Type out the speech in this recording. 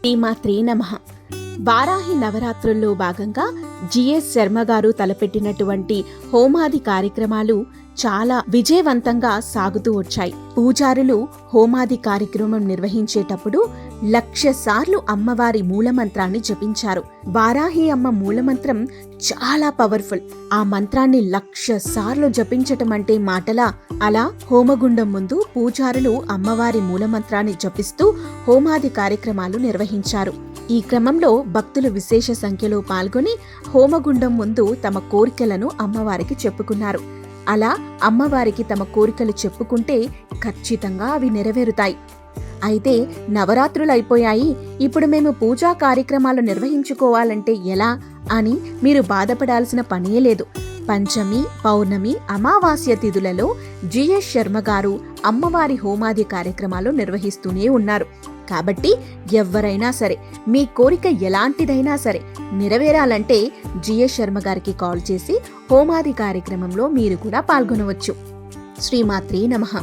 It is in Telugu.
శ్రీమాత్రీ నమ. వారాహి నవరాత్రుల్లో భాగంగా జిఎస్ శర్మ గారు తలపెట్టినటువంటి హోమాది కార్యక్రమాలు చాలా విజయవంతంగా సాగుతూ వచ్చాయి. పూజారులు హోమాది కార్యక్రమం నిర్వహించేటప్పుడు లక్ష సార్లు అమ్మవారి మూలమంత్రాన్ని జపించారు. వారాహి అమ్మ మూలమంత్రం చాలా పవర్ఫుల్. ఆ మంత్రాన్ని లక్ష సార్లు జపించటం అంటే మాటలా అలా హోమగుండం ముందు పూజారులు అమ్మవారి మూలమంత్రాన్ని జపిస్తూ హోమాది కార్యక్రమాలు నిర్వహించారు. ఈ క్రమంలో భక్తులు విశేష సంఖ్యలో పాల్గొని హోమగుండం ముందు తమ కోరికలను అమ్మవారికి చెప్పుకున్నారు. అలా అమ్మవారికి తమ కోరికలు చెప్పుకుంటే ఖచ్చితంగా అవి నెరవేరుతాయి. అయితే నవరాత్రులు అయిపోయాయి. ఇప్పుడు మేము పూజా కార్యక్రమాలు నిర్వహించుకోవాలంటే ఎలా అని మీరు బాధపడాల్సిన పనే లేదు. పంచమి పౌర్ణమి అమావాస్య తిథులలో జిఎస్ శర్మ గారు అమ్మవారి హోమాది కార్యక్రమాలు నిర్వహిస్తూనే ఉన్నారు. కాబట్టి ఎవరైనా సరే మీ కోరిక ఎలాంటిదైనా సరే నెరవేరాలంటే జిఎస్ శర్మ గారికి కాల్ చేసి హోమాది కార్యక్రమంలో మీరు కూడా పాల్గొనవచ్చు. శ్రీమాత్రి నమః.